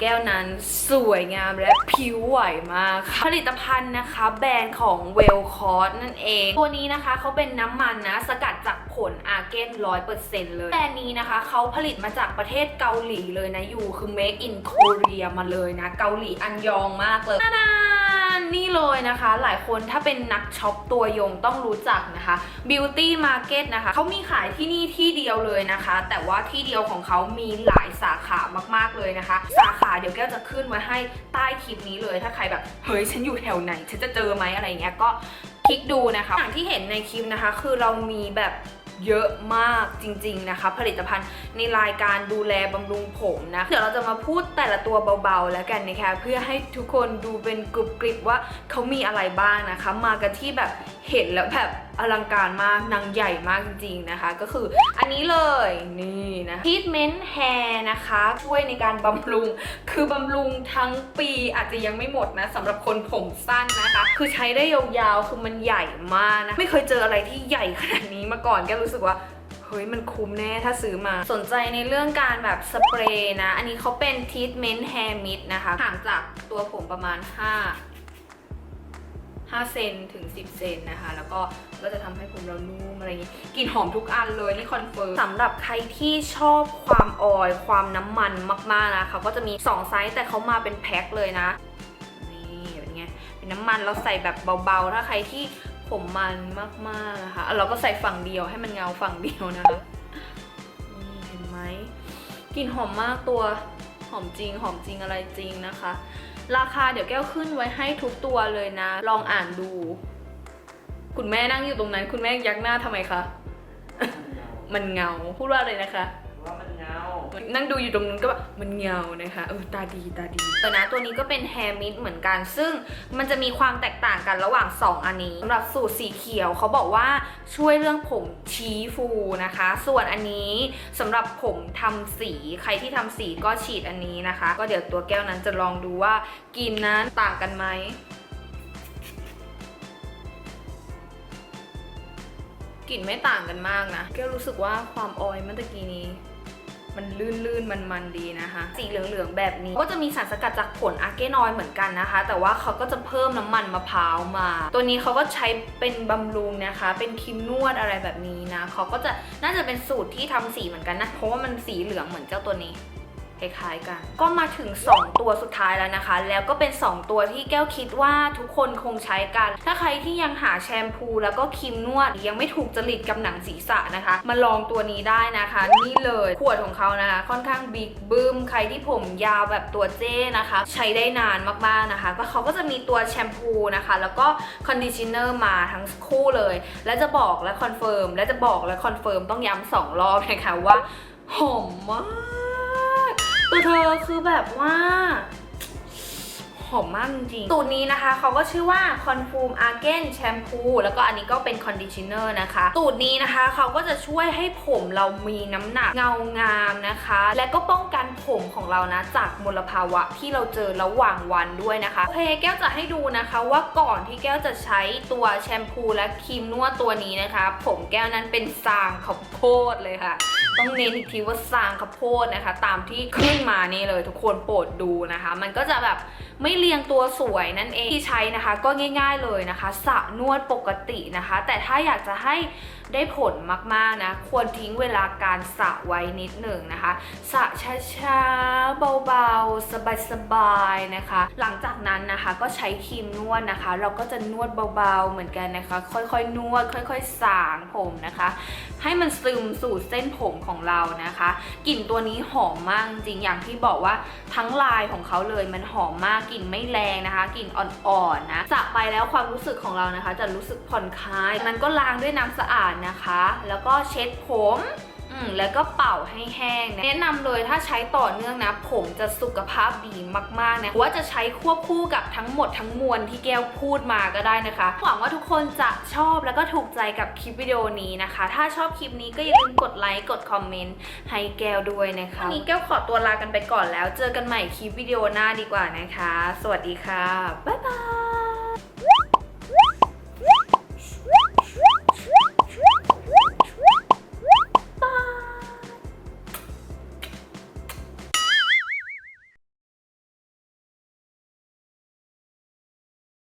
แก้วนั้นสวยงามและผิวไหวมากค่ะผลิตภัณฑ์นะคะ แบรนด์ของเวลคอร์นั่นเอง ตัวนี้นะคะเขาเป็นน้ำมันนะ สกัดจากผลอาร์เกนร้อยเปอร์เซ็นต์เลยแบรนด์นี้นะคะเขาผลิตมาจากประเทศเกาหลีเลยนะอยู่คือ make in Korea มาเลยนะ เกาหลีอันยองมากเลยน่า นี่เลยนะคะ หลายคนถ้าเป็นนักช็อปตัวยงต้องรู้จักนะคะ Beauty Market นะคะเขามีขายที่นี่ที่เดียวเลยนะคะ แต่ว่าที่เดียวของเขามีหลายสาขามากๆเลยนะคะ สาขาเดี๋ยวแก้วจะขึ้นไว้ให้ใต้คลิปนี้เลย ถ้าใครแบบเฮ้ยฉันอยู่แถวไหนฉันจะเจอไหมอะไรเงี้ยก็คลิกดูนะคะอย่างที่เห็นในคลิปนะคะ คือเรามีแบบ เยอะมากจริง ๆนะคะ ผลิตภัณฑ์ในรายการดูแลบำรุงผมนะ เดี๋ยวเราจะมาพูดแต่ละตัวเบาๆ แล้วกันนะคะเพื่อให้ทุกคนดูเป็นกรุบกริบว่าเขามีอะไรบ้างนะคะ มากันที่แบบเห็นแล้วแบบ อลังการมากนางใหญ่มากจริงๆนะคะ ก็คืออันนี้เลยนี่นะ Treatment Hair นะคะ ช่วยในการบำรุง คือบำรุงทั้งปีอาจจะยังไม่หมดนะสำหรับคนผมสั้นนะคะ คือใช้ได้ยาวๆคือมันใหญ่มากนะไม่เคยเจออะไรที่ใหญ่ขนาดนี้มาก่อนแกรู้สึกว่าเฮ้ยมันคุ้มแน่ถ้าซื้อมาสนใจในเรื่องการแบบสเปรย์นะ อันนี้เขาเป็น Treatment Hair Mist นะคะห่างจากตัวผมประมาณ 5 5 เซนถึง 10 เซนนะคะ แล้วก็ก็จะทำให้ผมเรานุ่มอะไรอย่างงี้กลิ่นหอมทุกอันเลยนี่คอนเฟิร์มสำหรับใครที่ชอบความออย ความน้ำมันมากๆนะเขาก็จะมี 2 ไซส์แต่เขามาเป็นแพ็คเลยนะ นี่เป็นไงเป็นน้ำมันเราใส่แบบเบาๆ ถ้าใครที่ผมมันมากๆนะคะอะเราก็ใส่ฝั่งเดียวให้มันเงาฝั่งเดียวนะคะนี่เห็นไหมกลิ่นหอมมากตัวหอมจริงหอมจริงอะไรจริงนะคะราคาเดี๋ยวแก้วขึ้นไว้ให้ทุกตัวเลยนะ ลองอ่านดู คุณแม่นั่งอยู่ตรงนั้น คุณแม่ยักหน้าทำไมคะ มันเงา พูดว่าเลยนะคะ นั่งดูอยู่ตรงนู้นก็แบบมันเงานะคะเออตาดีตาดีแต่นะตัวนี้ก็เป็นแฮร์มิดเหมือนกัน ซึ่งมันจะมีความแตกต่างกันระหว่าง 2 อันนี้สำหรับสูตรสีเขียวเขาบอกว่าช่วยเรื่องผมชี้ฟูนะคะ ส่วนอันนี้สำหรับผมทำสีใครที่ทำสีก็ฉีดอันนี้นะคะ ก็เดี๋ยวตัวแก้วนั้นจะลองดูว่ากลินนั้นต่างกันไหมกลิ่นไม่ต่างกันมากนะแก้วรู้สึกว่าความออยเมื่อกี้นี้ มันลื่นๆ มันๆ ดีนะคะ สีเหลืองๆ แบบนี้ ก็จะมีสารสกัดจากผลอาร์เกนอยด์เหมือนกันนะคะ แต่ว่าเขาก็จะเพิ่มน้ำมันมะพร้าวมา ตัวนี้เขาก็ใช้เป็นบำรุงนะคะ เป็นครีมนวดอะไรแบบนี้นะ เขาก็จะน่าจะเป็นสูตรที่ทำสีเหมือนกันนะ เพราะว่ามันสีเหลืองเหมือนเจ้าตัวนี้ คล้ายๆกัน ก็มาถึง 2 ตัวสุดท้ายแล้วนะคะ แล้วก็เป็น 2 ตัวที่แก้วคิดว่าทุกคนคงใช้กัน ถ้าใครที่ยังหาแชมพูแล้วก็ครีมนวดยังไม่ถูกจริตกับหนังศีรษะนะคะ มาลองตัวนี้ได้นะคะ นี่เลยขวดของเขานะคะ ค่อนข้างบิ๊กบึ้มใครที่ผมยาวแบบตัวเจ้นะคะ ใช้ได้นานมากๆนะคะ ก็เขาก็จะมีตัวแชมพูนะคะ แล้วก็คอนดิชเนอร์มาทั้งคู่เลย และจะบอกและคอนเฟิร์มและจะบอกและคอนเฟิร์มต้องย้ำสองรอบนะคะว่าหอมมาก อคือแบบว่า หอมมากจริงๆ สูตรนี้นะคะเขาก็ชื่อว่า Confirm Argan Shampoo แล้วก็อันนี้ก็เป็น Conditioner นะคะ สูตรนี้นะคะเขาก็จะช่วยให้ผมเรามีน้ำหนักเงางามนะคะ และก็ป้องกันผมของเรานะ จากมลภาวะที่เราเจอระหว่างวันด้วยนะคะโอเคแก้วจะให้ดูนะคะว่าก่อนที่แก้วจะใช้ตัวแชมพูและครีมนวดตัวนี้นะคะ ผมแก้วนั้นเป็นซางข้าวโพดเลยค่ะ ต้องเน้นอีกทีว่าซางข้าวโพดนะคะ ตามที่ขึ้นมานี่เลยทุกคนโปรดดูนะคะ มันก็จะแบบไม่เรียงตัวสวยนั่นเองที่ใช้นะคะ ก็ง่าย ๆเลยนะคะสระนวดปกตินะคะ แต่ถ้าอยากจะให้ ได้ผลมากๆนะ ควรทิ้งเวลาการสระไว้นิดหนึ่งนะคะสระช้าๆ เบาๆ สบายๆนะคะ หลังจากนั้นนะคะก็ใช้ครีมนวดนะคะ เราก็จะนวดเบาๆเหมือนกันนะคะ ค่อยๆ นวด ค่อยๆ สางผมนะคะ ให้มันซึมสู่เส้นผมของเรานะคะ กลิ่นตัวนี้หอมมากจริงอย่างที่บอกว่าทั้งลายของเขาเลยมันหอมมากกลิ่นไม่แรงนะคะกลิ่นอ่อนๆนะสระไปแล้วความรู้สึกของเรานะคะ จะรู้สึกผ่อนคลายนั้นก็ล้างด้วยน้ำสะอาดนะคะ แล้วก็เช็ดผมอืมแล้วก็เป่าให้แห้งนะแนะนำเลยถ้าใช้ต่อเนื่องนะ ผมจะสุขภาพดีมากๆนะหรือว่าจะใช้ควบคู่กับทั้งหมดทั้งมวลที่แก้วพูดมาก็ได้นะคะ หวังว่าทุกคนจะชอบแล้วก็ถูกใจกับคลิปวิดีโอนี้นะคะ ถ้าชอบคลิปนี้ก็อย่าลืมกดไลค์กดคอมเมนต์ให้แก้วด้วยนะคะวันนี้แก้วขอตัวลากันไปก่อนแล้ว เจอกันใหม่คลิปวิดีโอหน้าดีกว่านะคะ สวัสดีค่ะบ๊ายบาย